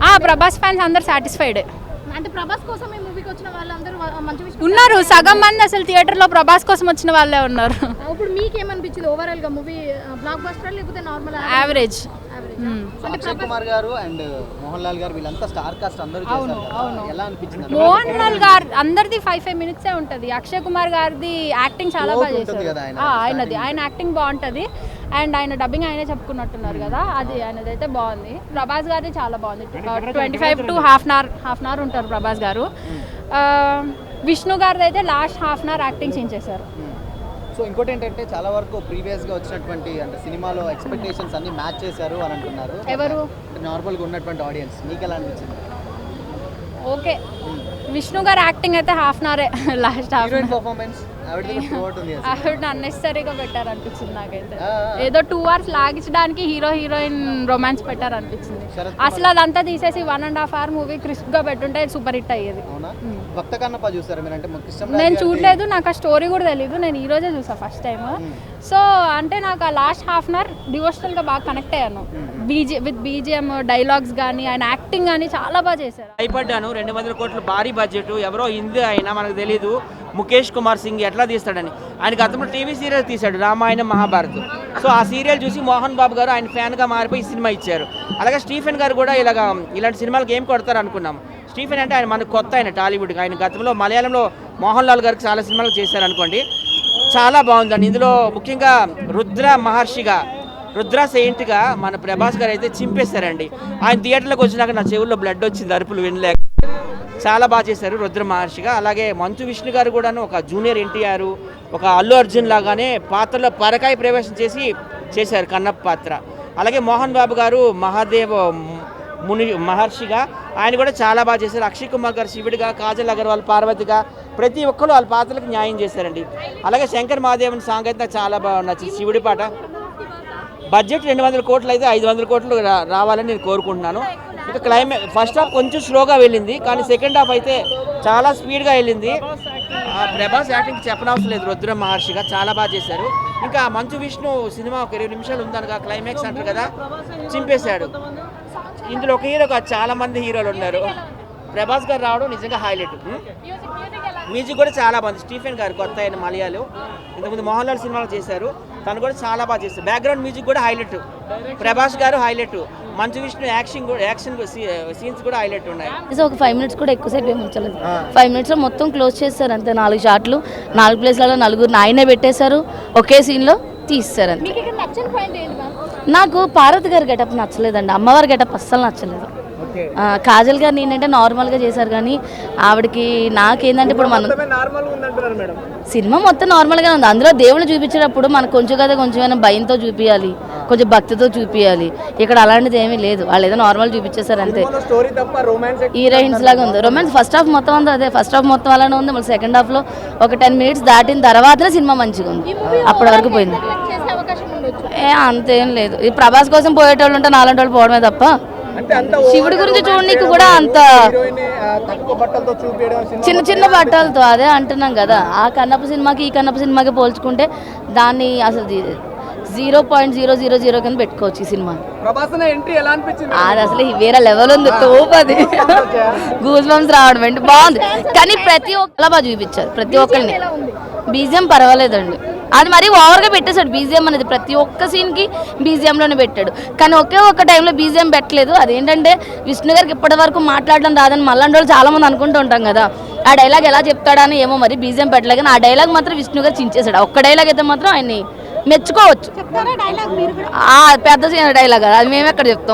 ఆ ప్రభాస్ ఫ్యాన్స్ అందరు సాటిస్ఫైడ్ అంటే ప్రభాస్ కోసం ఈ మూవీకి వచ్చిన వాళ్ళందరూ మంచి విషయం ఉన్నారు సగం మంది అసలు థియేటర్లో ప్రభాస్ కోసం వచ్చిన వాళ్ళే ఉన్నారు. ఇప్పుడు మీకు ఏమనిపించింది ఓవరాల్గా మూవీ బ్లాక్ బస్టర్ లేకపోతే normal average Akshay Kumar garu and Mohan Lal గారు వీళ్ళంతా స్టార్ కాస్ట్ అందరూ చేశారు కదా. ఎలా అనిపించింది మోహన్ లాల్ గారు అందరిది ఫైవ్ ఫైవ్ మినిట్సే ఉంటుంది. అక్షయ్ కుమార్ గారిది యాక్టింగ్ చాలా బాగా చేశారు. కదా ఆయన ఆ, ఆయనది. ఆయన యాక్టింగ్ బాగుంటుంది. అండ్ ఆయన డబ్బింగ్ ఆయనే చెప్పుకున్నట్టున్నారు కదా. అది ఆయనది అయితే బాగుంది. ప్రభాస్ గారిది చాలా బాగుంది. Twenty five to half an hour half an hour ఉంటారు ప్రభాస్ గారు. ఆ, విష్ణు గారిది అయితే last half an hour acting చేసేసారు. సో ఇంకోటి ఏంటంటే చాలా వరకు ప్రీవియస్గా వచ్చినటువంటి అంటే సినిమాలో ఎక్స్పెక్టేషన్స్ అన్ని మ్యాచ్ చేశారు అని అంటున్నారు. ఎవరు? నార్మల్గా ఉన్నటువంటి ఆడియన్స్ మీకు ఎలా అనిపించింది? ఓకే. విష్ణు గారు యాక్టింగ్ అయితే హాఫ్ అన్ అవరే లాస్ట్ హాఫ్ పర్ఫార్మెన్స్ ఆవిడ అన్నెసరీగా పెట్టారు అనిపించింది నాకైతే. ఏదో టూ అవర్స్ లాగించడానికి హీరో హీరోయిన్ రొమాన్స్ పెట్టారు అనిపించింది అసలు అదంతా తీసేసి one and half hour movie క్రిస్ప్గా పెట్టుంటే సూపర్ హిట్ అయ్యేది. నేను చూడలేదు నాకు ఆ స్టోరీ కూడా తెలియదు నేను ఈ రోజే చూసా ఫస్ట్ టైం సో అంటే నాకు ఆ లాస్ట్ హాఫ్ అన్ అవర్ డివోషనల్గా బాగా కనెక్ట్ అయ్యాను. బీజే విత్ బీజిఎం డైలాగ్స్ కానీ ఆయన యాక్టింగ్ కానీ చాలా బాగా చేశారు. భయపడ్డాను. రెండు వందల కోట్ల భారీ బడ్జెట్ ఎవరో హిందీ అయినా మనకు తెలియదు ముఖేష్ కుమార్ సింగ్ ఎట్లా తీస్తాడని. ఆయన గతంలో టీవీ సీరియల్ తీశాడు రామాయణం మహాభారత్. సో ఆ సీరియల్ చూసి మోహన్ బాబు గారు ఆయన ఫ్యాన్గా మారిపోయి సినిమా ఇచ్చారు. అలాగే స్టీఫెన్ గారు కూడా ఇలాగ ఇలాంటి సినిమాలకు ఏం కొడతారు అనుకున్నాం. స్టీఫెన్ అంటే ఆయన మనకు కొత్త ఆయన టాలీవుడ్ ఆయన గతంలో మలయాళంలో మోహన్ లాల్ గారికి చాలా సినిమాలు చేశారు అనుకోండి. చాలా బాగుందండి. ఇందులో ముఖ్యంగా రుద్ర మహర్షిగా రుద్ర సెయింట్గా మన ప్రభాస్ గారు అయితే చింపేశారండి. ఆయన థియేటర్లోకి వచ్చినాక నా చెవుల్లో బ్లడ్ వచ్చింది అరుపులు వినలేక. చాలా బాగా చేశారు రుద్ర మహర్షిగా. అలాగే మంచు విష్ణు గారు కూడాను ఒక జూనియర్ ఎన్టీఆర్ ఒక అల్లు అర్జున్ లాగానే పాత్రలో పరకాయ ప్రవేశం చేసి చేశారు కన్నప్ప పాత్ర. అలాగే మోహన్ బాబు గారు మహాదేవ్ ముని మహర్షిగా ఆయన కూడా చాలా బాగా చేశారు. అక్షయ్ కుమార్ గారు శివుడిగా కాజల్ అగర్వాల్ పార్వతిగా ప్రతి ఒక్కరు వాళ్ళ పాత్రలకు న్యాయం చేశారండి. అలాగే శంకర్ మహాదేవన్ సాంగ్ అయితే నాకు చాలా బాగా నచ్చింది. శివుడి పాట. బడ్జెట్ రెండు వందల కోట్లు అయితే ఐదు వందల కోట్లు రావాలని నేను కోరుకుంటున్నాను. ఇంకా క్లైమే ఫస్ట్ హాఫ్ కొంచెం స్లోగా వెళ్ళింది కానీ సెకండ్ హాఫ్ అయితే చాలా స్పీడ్గా వెళ్ళింది. ఆ ప్రభాస్ యాక్టింగ్ చెప్పనవసరం లేదు రుద్ర మహర్షిగా చాలా బాగా చేశారు. ఇంకా మంచు విష్ణు సినిమా ఒక ఇరవై నిమిషాలు ఉందనగా క్లైమాక్స్ అంటారు కదా చింపేశాడు. ఇందులో ఒక హీరో కాదు చాలా మంది హీరోలు ఉన్నారు. ప్రభాస్ గారు రావడం నిజంగా హైలైట్ మ్యూజిక్ కూడా చాలా బాగుంది స్టీఫెన్ గారు కొత్త అయిన మలయాళం. ఇంతకుముందు మోహన్ లాల్ సినిమాలు చేశారు. తను కూడా చాలా బాగా చేశారు బ్యాక్గ్రౌండ్ మ్యూజిక్ కూడా highlight Prabhas garu highlight Manchu Vishnu action కూడా యాక్షన్ సీన్స్ కూడా హైలైట్ ఉన్నాయి. ఒక ఫైవ్ మినిట్స్ కూడా ఎక్కువసేపు ఏమి ఉంచలేదు. ఫైవ్ మినిట్స్లో మొత్తం క్లోజ్ చేస్తారు అంతే నాలుగు షాట్లు. నాలుగు ప్లేస్లలో నలుగురు ఆయనే పెట్టేశారు. ఒకే సీన్లో తీస్తారు అంతే. మీకు ఇక్కడ నచ్చని పాయింట్ ఏంటి మ్యామ్ నాకు పార్వతి గారి గెటప్ నచ్చలేదండి. అమ్మవారి గెటప్ అస్సలు నచ్చలేదు. కాజల్ గారిని ఏంటంటే నార్మల్గా చేశారు కానీ ఆవిడకి నాకేంటంటే ఇప్పుడు మనం సినిమా మొత్తం నార్మల్గా ఉంది. అందులో దేవుళ్ళు చూపించేటప్పుడు మనకు కొంచెం కదా కొంచెమైనా భయంతో చూపించాలి కొంచెం భక్తితో చూపించాలి ఇక్కడ అలాంటిది ఏమీ లేదు. వాళ్ళు ఏదో నార్మల్ చూపించేశారు అంతే. స్టోరీ తప్ప రొమాన్స్ హీరోయిన్స్ లాగా ఉంది. రొమాన్స్ ఫస్ట్ హాఫ్ మొత్తం అంతా అదే. ఫస్ట్ హాఫ్ మొత్తం అలానే ఉంది. మళ్ళీ సెకండ్ హాఫ్లో ఒక టెన్ మినిట్స్ దాటిన తర్వాతనే సినిమా మంచిగా ఉంది. అప్పటి వరకు పోయింది. చేసే అవకాశం ఉండొచ్చు. ఏ అంతేం లేదు. ఈ ప్రభాస్ కోసం పోయేటోళ్ళు ఉంటే నాలంటి వాళ్ళు పోవడమే తప్ప శివుడి గురించి చూడనీకి కూడా అంత చిన్న చిన్న బట్టలతో అదే అంటున్నాం కదా. ఆ కన్నప్ప సినిమాకి ఈ కన్నప్ప సినిమాకి పోల్చుకుంటే దాన్ని అసలు zero point zero zero zero కింద పెట్టుకోవచ్చు ఈ సినిమా. ప్రభాస్ ఎంట్రీ ఎలా అనిపించింది? అది అసలు వేరే లెవెల్ ఉంది తోపు అది. గూస్ బంప్స్ రావడం ఏంటి? బాగుంది. కానీ ప్రతి ఒక్కలా బాగా చూపించారు ప్రతి ఒక్కరిని బీజిఎం పర్వాలేదండి. అది మరీ ఓవర్గా పెట్టేశాడు. బీజిఎం అనేది ప్రతి ఒక్క సీన్కి బీజిఎంలోనే పెట్టాడు. కానీ ఒకే ఒక్క టైంలో బీజిఎం పెట్టలేదు. అదేంటంటే విష్ణు గారికి ఇప్పటి వరకు మాట్లాడడం రాదని మళ్ళంటి వాళ్ళు చాలా మంది అనుకుంటూ ఉంటాం కదా. ఆ డైలాగ్ ఎలా చెప్తాడని ఏమో మరి బీజిఎం పెట్టలేదు కానీ ఆ డైలాగ్ మాత్రం విష్ణు గారు చించేశాడు. ఒక్క డైలాగ్ అయితే మాత్రం ఆయన్ని మెచ్చుకోవచ్చు. పెద్ద సీన్ డైలాగ్ అది మేము ఎక్కడ చెప్తాం.